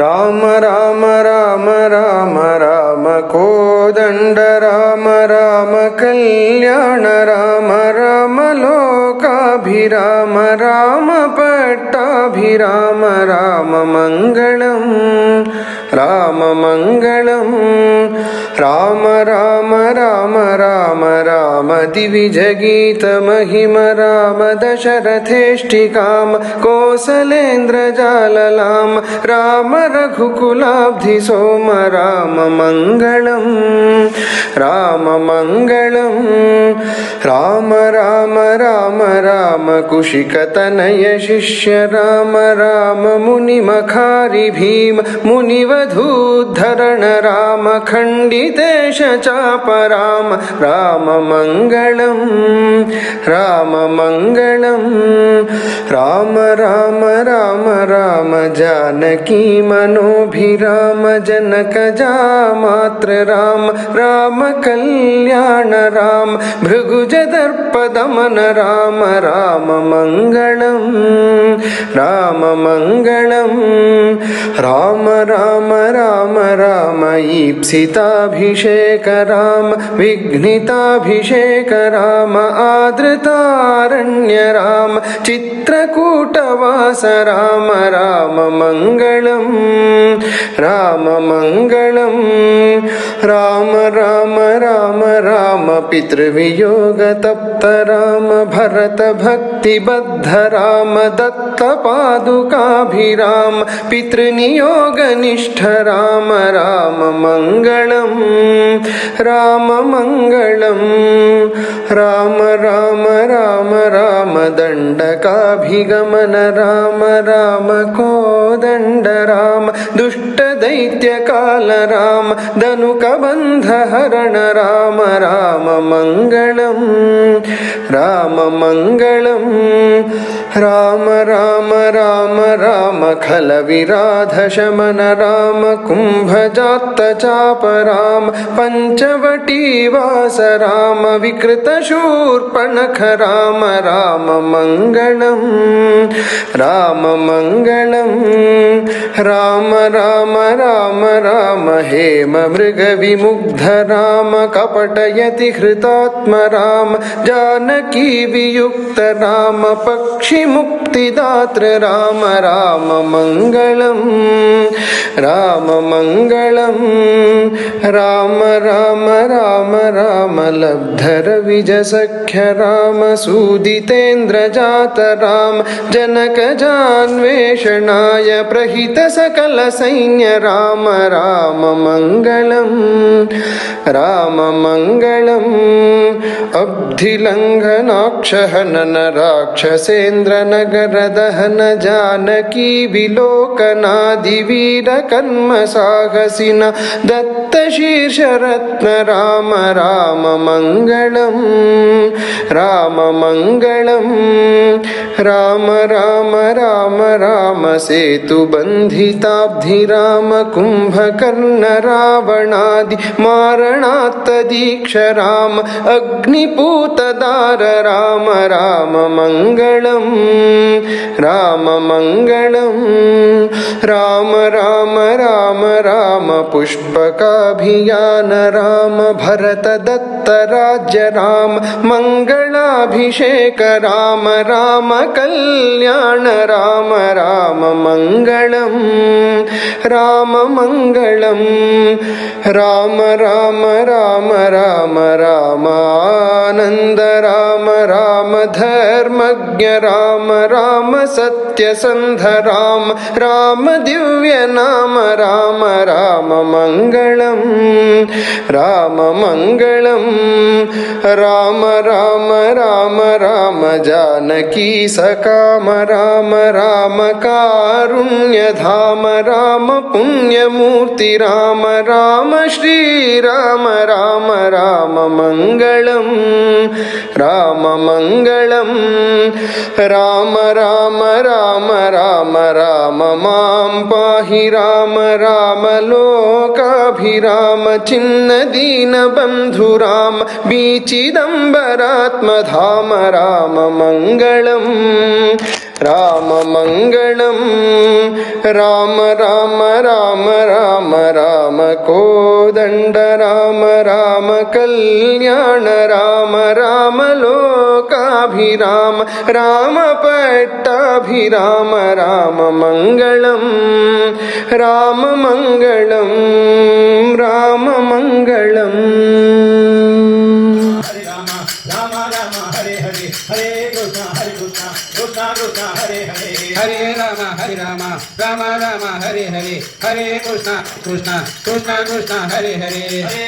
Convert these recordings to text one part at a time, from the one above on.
राम राम राम राम राम कोदण्ड राम राम कल्याण राम राम लोकाभिराम राम मङ्गलम् राम मङ्गलम् राम राम राम राम राम दिविजगीतमहिम राम दशरथेष्टिकां कोसलेन्द्रजाललां राम रघुकुलाब्धि सोम राम मङ्गलम् राम मङ्गलम् राम राम राम राम कुशिकतनय शिष्य राम राम मुनिमखारि भीम मुनिवधूद्धरण राम खण्डितेश चाप राम राम मङ्गलम् राम राम राम राम राम जानकी मनोभिराम जनकजामात्र राम राम कल्याण राम, भृगुजदर्पदमन राम राम मङ्गलम् राम राम राम राम ईप्सिताभिषेक राम विघ्निताभिषेक राम आदृतारण्य राम चित्रकूटवास राम राम मङ्गलम् राम राम राम राम राम पितृवियोगतप्त राम भरत भक्तिबद्ध राम दत्तपादुकाभिराम पितृनियोगनिष्ठ राम राम मङ्गलम् राम मङ्गलम् राम राम राम राम दण्डकाभिगमन राम राम कोदण्ड राम दुष्टदैत्यकाल राम धनुकबन्धहरण राम राम मङ्गलम् राम मङ्गलम् राम राम राम राम राम खलविराधशमन राम कुम्भजात्तचाप राम पञ्चवटीवास राम विकृतशूर्पणख राम राम मङ्गलम् राम मङ्गलम् राम राम राम राम, हेम मृगविमुग्ध राम, कपटयति हृतात्म राम, जानकी वियुक्त राम पक्षिमुक्तिदात्र राम राम मङ्गलम् राम मङ्गलम् राम राम राम राम लब्धरविजसख्य राम सूदितेन्द्रजात राम जनकजान्वेषणाय प्रहित सकल सैन्य राम राम मङ्गलम् राम मङ्गलम् अब्धिलङ्घनाक्षहनन राक्षसेन्द्रनगर दहन जानकी विलोकनादिवीरकर्म साहसिन दत्तशीर्षरत्न राम राम मङ्गलम् राम मङ्गलम्। राम राम राम राम सेतुबन्धिताब्धि राम कुम्भकर्ण रावणादि मारणात्तदीक्ष राम अग्निपूतदार राम राम मङ्गलम् राम मङ्गलम् राम राम राम राम पुष्पकाभियान राम भरत दत्त राज्य राम मङ्गलाभिषेक राम राम कल्याण, राम राम मङ्गलम् राम मङ्गलम् राम राम राम राम रामानन्द राम राम धर्मज्ञ राम राम सत्यसन्ध राम राम दिव्य नाम राम राम मङ्गलम् राम मङ्गलम् राम राम राम राम जानकी सकाम राम राम कारुण्यधाम राम पुण्यमूर्ति राम राम श्रीराम राम राम मङ्गलम् राम मङ्गलम् राम राम राम राम राम राम मां पाहि राम राम लोकाभिराम चिन्नदीनबन्धुराम बीचिदम्बरात्मधाम राम मङ्गलम् राम मङ्गलम् राम राम राम राम राम कोदण्ड राम राम कल्याण राम राम लोका రామ పట్టాభిరామ రామ మంగళం రామ మంగళం రామ మంగళం హరే రామ రామ రామ హరే హరే హరే కృష్ణ హరే కృష్ణ కృష్ణ కృష్ణ హరే హరే హరే రామ హరే రామ రామ రామ హరే హరే హరే కృష్ణ కృష్ణ కృష్ణ కృష్ణ హరే హరే హరే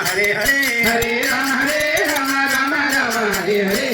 హరే హరే హరే రామ హరే రామ రామ రామ హరే హరే